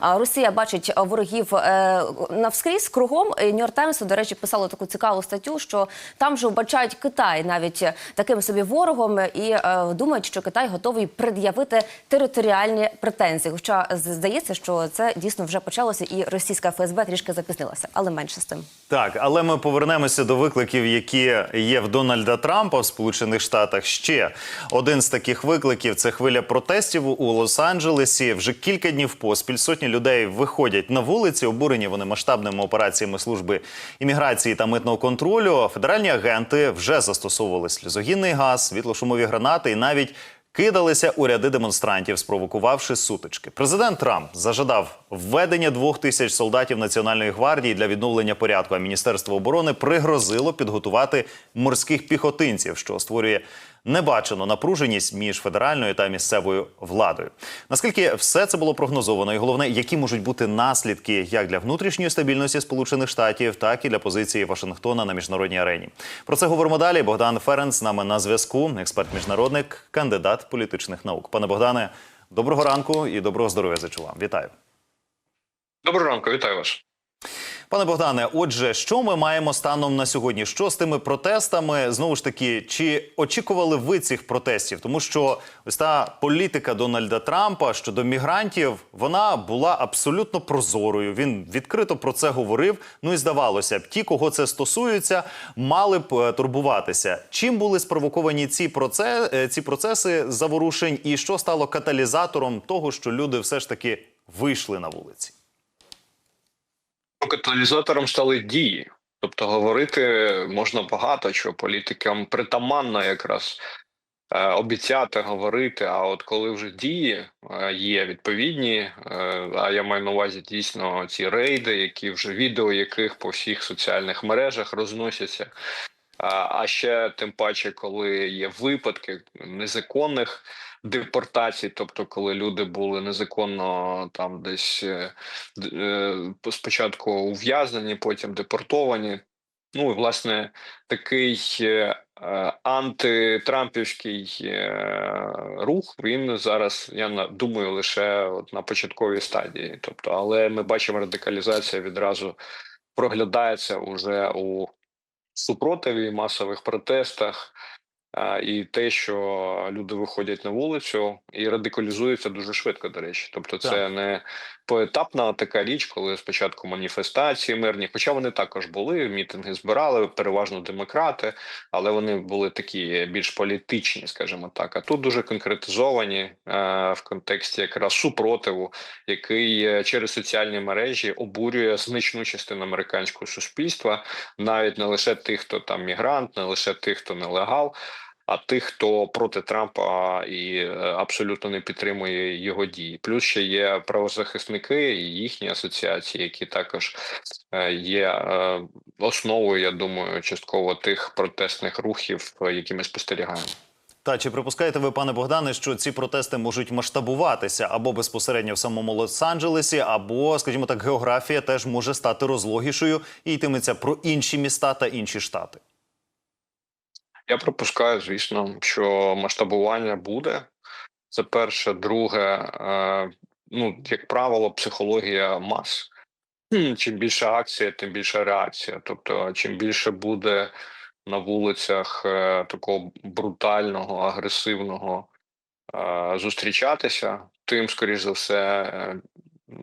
Росія бачить е, ворогів е, навскрізь кругом. Нью-Йорк Таймс, до речі, писало таку цікаву статтю, що там вже вбачають Китай навіть таким собі ворогом, і е, думають, що Китай готовий пред'явити територіальні претензії. Хоча здається, що це дійсно вже почалося, і російська ФСБ трішки запізнилася, але менше з тим. Так, але ми повернемося до викликів, які є в Дональда Трампа в Сполучених Штатах. Ще один з таких викликів це хвиля протестів у Лос-Анджелесі. Вже кілька днів поспіль сотні людей виходять на вулиці. Обурені вони масштабними операціями служби імміграції та митного контролю. Федеральні агенти вже застосовували сльозогінний газ, світлошумові гранати і навіть кидалися у ряди демонстрантів, спровокувавши сутички. Президент Трамп зажадав введення двох тисяч солдатів Національної гвардії для відновлення порядку. А Міністерство оборони пригрозило підготувати морських піхотинців, що створює небачену напруженість між федеральною та місцевою владою. Наскільки все це було прогнозовано, і головне, які можуть бути наслідки як для внутрішньої стабільності Сполучених Штатів, так і для позиції Вашингтона на міжнародній арені. Про це говоримо далі. Богдан Ференц з нами на зв'язку, експерт-міжнародник, кандидат політичних наук. Пане Богдане, доброго ранку і доброго здоров'я зичу вам. Вітаю. Доброго ранку, вітаю вас. Пане Богдане, отже, що ми маємо станом на сьогодні? Що з тими протестами? Знову ж таки, чи очікували ви цих протестів? Тому що ось та політика Дональда Трампа щодо мігрантів вона була абсолютно прозорою. Він відкрито про це говорив. Ну і здавалося б, ті, кого це стосується, мали б е, турбуватися. Чим були спровоковані ці процеси, е, ці процеси заворушень, і що стало каталізатором того, що люди все ж таки вийшли на вулиці? Каталізатором стали дії. Тобто говорити можна багато, що політикам притаманно якраз е, обіцяти говорити. А от коли вже дії е, є відповідні, е, а я маю на увазі дійсно ці рейди, які вже відео яких по всіх соціальних мережах розносяться. А а ще тим паче, коли є випадки незаконних депортацій, тобто коли люди були незаконно там десь е, е, спочатку ув'язнені, потім депортовані. Ну і власне такий е, антитрампівський рух він зараз, я думаю, лише от на початковій стадії. Тобто, але ми бачимо радикалізація відразу проглядається уже у супротиві, масових протестах. І те, що люди виходять на вулицю і радикалізуються дуже швидко, до речі. Тобто, це Так. не поетапна така річ, коли спочатку маніфестації мирні, хоча вони також були, мітинги збирали, переважно демократи, але вони були такі більш політичні, скажімо так. А тут дуже конкретизовані е, в контексті якраз супротиву, який е, через соціальні мережі обурює значну частину американського суспільства, навіть не лише тих, хто там мігрант, не лише тих, хто нелегал. А тих, хто проти Трампа і е, абсолютно не підтримує його дії, плюс ще є правозахисники і їхні асоціації, які також е, є е, основою, я думаю, частково тих протестних рухів, які ми спостерігаємо. Та чи припускаєте ви, пане Богдане, що ці протести можуть масштабуватися або безпосередньо в самому Лос-Анджелесі, або, скажімо так, географія теж може стати розлогішою і йтиметься про інші міста та інші штати? Я припускаю, звісно, що масштабування буде. Це перше, друге, е, ну як правило, психологія мас. Чим більше акція, тим більша реакція. Тобто, чим більше буде на вулицях е, такого брутального, агресивного е, зустрічатися, тим, скоріш за все,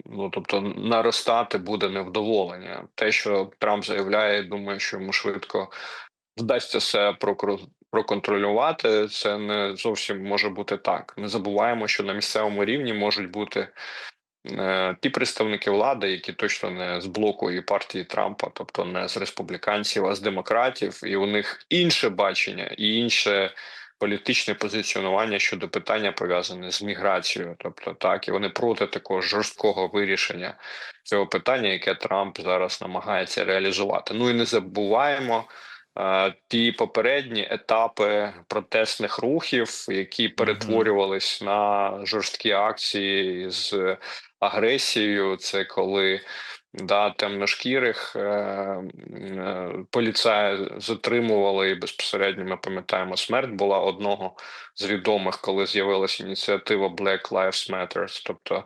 ну тобто наростати буде невдоволення. Те, що Трамп заявляє, думаю, що йому швидко вдасться прокру- проконтролювати, це не зовсім може бути так. Не забуваємо, що на місцевому рівні можуть бути е, ті представники влади, які точно не з блоку і партії Трампа, тобто не з республіканців, а з демократів, і у них інше бачення і інше. Політичне позиціонування щодо питання пов'язане з міграцією, тобто так, і вони проти такого жорсткого вирішення цього питання, яке Трамп зараз намагається реалізувати. Ну і не забуваємо ті попередні етапи протестних рухів, які перетворювались на жорсткі акції з агресією. Це коли Да, темношкірих е, е, затримували і безпосередньо ми пам'ятаємо, смерть була одного з відомих, коли з'явилася ініціатива Black Lives Matter, тобто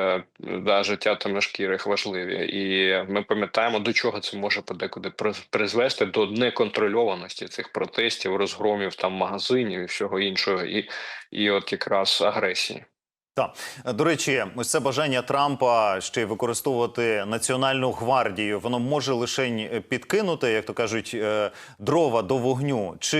е, да, життя темношкірих важливі. І ми пам'ятаємо, до чого це може подекуди приз- призвести до неконтрольованості цих протестів, розгромів там магазинів і всього іншого, і, і от якраз агресії. Так, до речі, ось це бажання Трампа ще й використовувати національну гвардію. Воно може лише підкинути, як то кажуть, е, дрова до вогню. Чи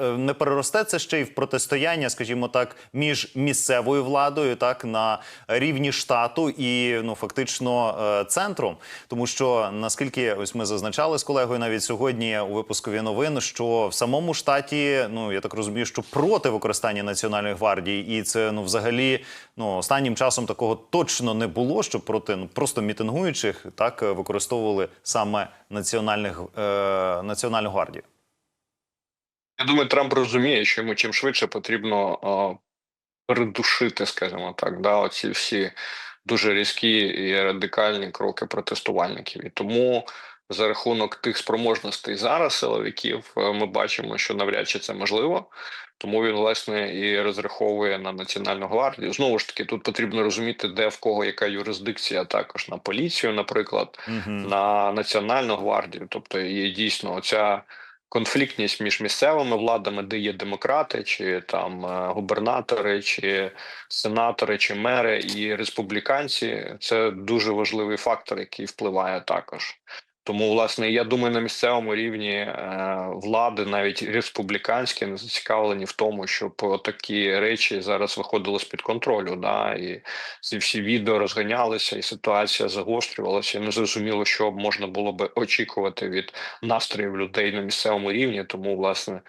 е, не переросте це ще й в протистояння, скажімо так, між місцевою владою, так на рівні штату і ну фактично е, центром? Тому що наскільки ось ми зазначали з колегою навіть сьогодні у випускові новин, що в самому штаті, ну я так розумію, що проти використання національної гвардії, і це ну взагалі. Ну, останнім часом такого точно не було, щоб проти ну, просто мітингуючих так е, використовували саме національних е, національну гвардію. Я думаю, Трамп розуміє, що йому чим швидше потрібно а, передушити, скажімо так, да, оці всі дуже різкі і радикальні кроки протестувальників. І тому за рахунок тих спроможностей зараз силовиків е, ми бачимо, що навряд чи це можливо. Тому він власне і розраховує на національну гвардію. Знову ж таки, тут потрібно розуміти, де в кого яка юрисдикція, також на поліцію, наприклад, Угу. на національну гвардію. Тобто є дійсно оця конфліктність між місцевими владами, де є демократи, чи там е, губернатори, чи сенатори, чи мери і республіканці. Це дуже важливий фактор, який впливає також. Тому, власне, я думаю, на місцевому рівні е, влади, навіть республіканські, не зацікавлені в тому, щоб такі речі зараз виходили з під контролю. Да, і ці всі відео розганялися, і ситуація загострювалася. І не зрозуміло, що можна було би очікувати від настроїв людей на місцевому рівні. Тому, власне,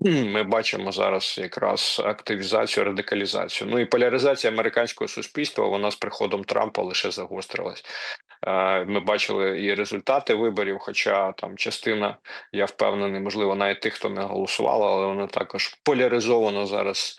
ми бачимо зараз якраз активізацію, радикалізацію. Ну і поляризація американського суспільства вона з приходом Трампа лише загострилась. Е, Ми бачили і результати виборів, хоча там частина, я впевнений, можливо, навіть тих, хто не голосувала, але вони також поляризовано зараз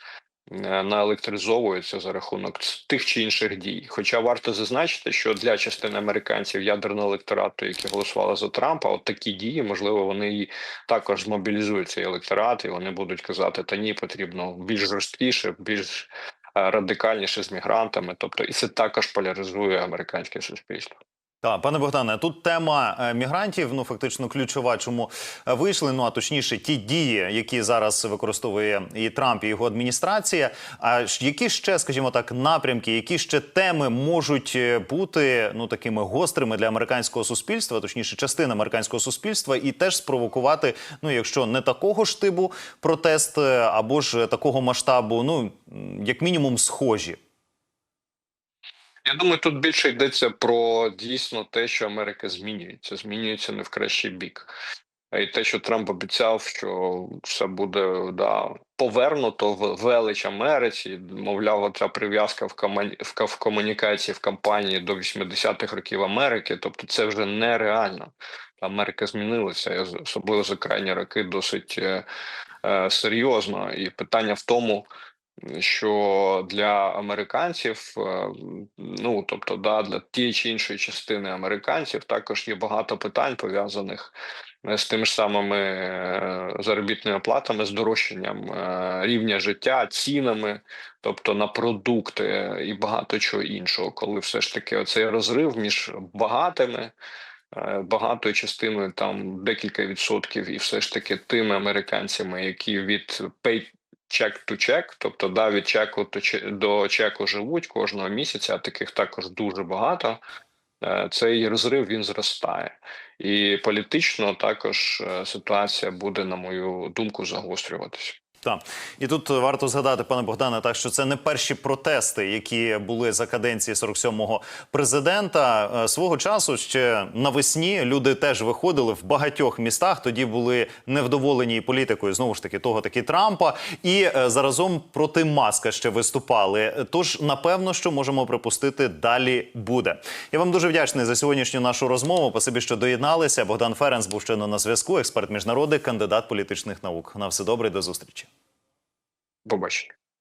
е, наелектризовуються за рахунок тих чи інших дій. Хоча варто зазначити, що для частини американців ядерного електорату, які голосували за Трампа, от такі дії, можливо, вони і також змобілізують цей електорат, і вони будуть казати: та ні, потрібно більш жорсткіше, більш е, радикальніше з мігрантами. Тобто, і це також поляризує американське суспільство. Так, пане Богдане, тут тема е, мігрантів, ну фактично ключова, чому е, вийшли. Ну а точніше, ті дії, які зараз використовує і Трамп, і його адміністрація. А які ще, скажімо так, напрямки, які ще теми можуть е, бути ну такими гострими для американського суспільства, точніше, частини американського суспільства, і теж спровокувати, ну якщо не такого ж типу протест, або ж такого масштабу, ну як мінімум, схожі. Я думаю, тут більше йдеться про дійсно те, що Америка змінюється, змінюється не в кращий бік. І те, що Трамп обіцяв, що все буде да, повернуто в велич Америці, мовляв, ця прив'язка в, в комунікації в кампанії до 80-х років Америки, тобто це вже нереально. Америка змінилася, особливо за крайні роки, досить е, е, серйозно. І питання в тому, що для американців, е, ну тобто, да, для тієї чи іншої частини американців також є багато питань пов'язаних е, з тими ж самими е, заробітними платами, здорожчанням е, рівня життя, цінами, тобто на продукти і багато чого іншого, коли все ж таки оцей розрив між багатими. Багатою частиною там декілька відсотків, і все ж таки тими американцями, які від check, тобто да, від чеку до чеку живуть кожного місяця, а таких також дуже багато. е, Цей розрив він зростає, і політично також е, ситуація буде, на мою думку, загострюватися. Так, і тут варто згадати, пане Богдане, так що це не перші протести, які були за каденції 47-го президента. Е, Свого часу ще навесні люди теж виходили в багатьох містах. Тоді були невдоволені політикою знову ж таки того таки Трампа, і е, заразом проти маска ще виступали. Тож напевно, що можемо припустити, далі буде. Я вам дуже вдячний за сьогоднішню нашу розмову. Спасибі, що доєдналися. Богдан Ференц був щойно на зв'язку. Експерт міжнародник, кандидат політичних наук. На все добре, до зустрічі. Побачення.